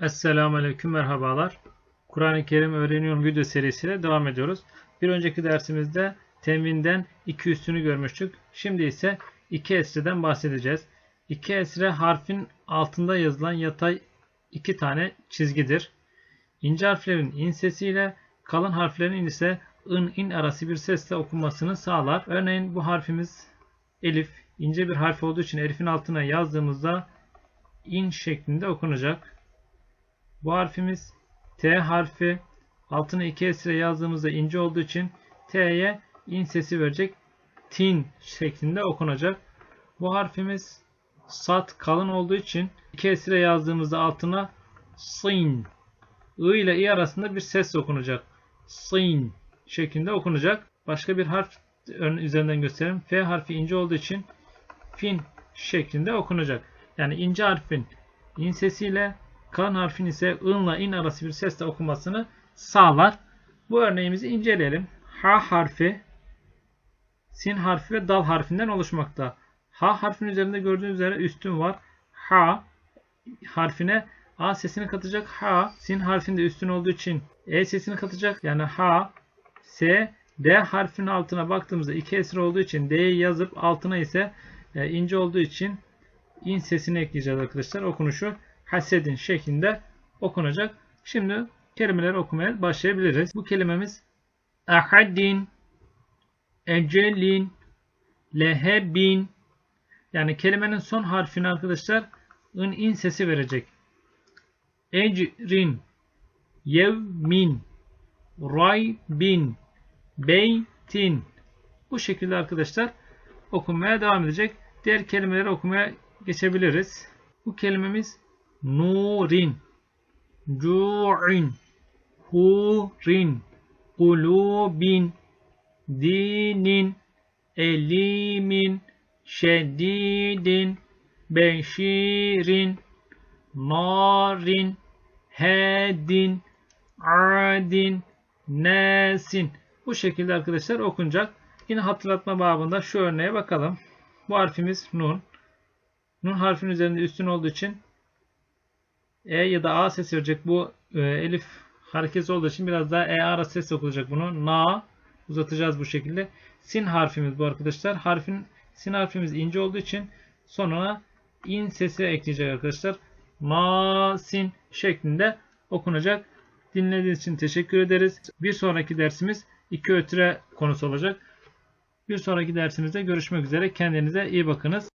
Esselamu Aleyküm merhabalar. Kur'an-ı Kerim öğreniyorum video serisiyle devam ediyoruz. Bir önceki dersimizde teminden iki üstünü görmüştük. Şimdi ise iki esreden bahsedeceğiz. İki esre harfin altında yazılan yatay iki tane çizgidir. İnce harflerin in sesiyle kalın harflerin ise ın in arası bir sesle okunmasını sağlar. Örneğin bu harfimiz elif. ince bir harf olduğu için elifin altına yazdığımızda in şeklinde okunacak. Bu harfimiz T harfi. Altına iki esre yazdığımızda ince olduğu için T'ye in sesi verecek. Tin şeklinde okunacak. Bu harfimiz sat kalın olduğu için iki esre yazdığımızda altına sin. I ile i arasında bir ses okunacak. Sin şeklinde okunacak. Başka bir harf üzerinden göstereyim. F harfi ince olduğu için fin şeklinde okunacak. Yani ince harfin in sesiyle kalın harfin ise ınla in arası bir sesle okunmasını sağlar. Bu örneğimizi inceleyelim. H harfi sin harfi ve dal harfinden oluşmakta. H harfin üzerinde gördüğünüz üzere üstün var. H harfine A sesini katacak. H sin harfinde üstün olduğu için E sesini katacak. Yani H S D harfinin altına baktığımızda iki esre olduğu için D'yi yazıp altına ise e, ince olduğu için in sesini ekleyeceğiz arkadaşlar. Okunuşu hasedin şeklinde okunacak. Şimdi kelimeleri okumaya başlayabiliriz. Bu kelimemiz ahadin, ecelin, lehebin yani kelimenin son harfini arkadaşlar ın in sesi verecek. Ecrin, yevmin, raybin, beytin bu şekilde arkadaşlar okunmaya devam edecek. Diğer kelimeleri okumaya geçebiliriz. Bu kelimemiz nurin, cu'in, hurin, kulubin, dinin, elimin, şedidin, beşirin, narin, hedin, adin, nesin. Bu şekilde arkadaşlar okunacak. Yine hatırlatma babında şu örneğe bakalım. Bu harfimiz nun. Nun harfinin üzerinde üstün olduğu için E ya da A ses verecek. Bu e, elif hareketi olduğu için biraz daha E ara ses okunacak bunu. Na uzatacağız bu şekilde. Sin harfimiz bu arkadaşlar. Harfin sin harfimiz ince olduğu için sonuna in sesi ekleyecek arkadaşlar. Ma sin şeklinde okunacak. Dinlediğiniz için teşekkür ederiz. Bir sonraki dersimiz iki ötüre konusu olacak. Bir sonraki dersimizde görüşmek üzere. Kendinize iyi bakınız.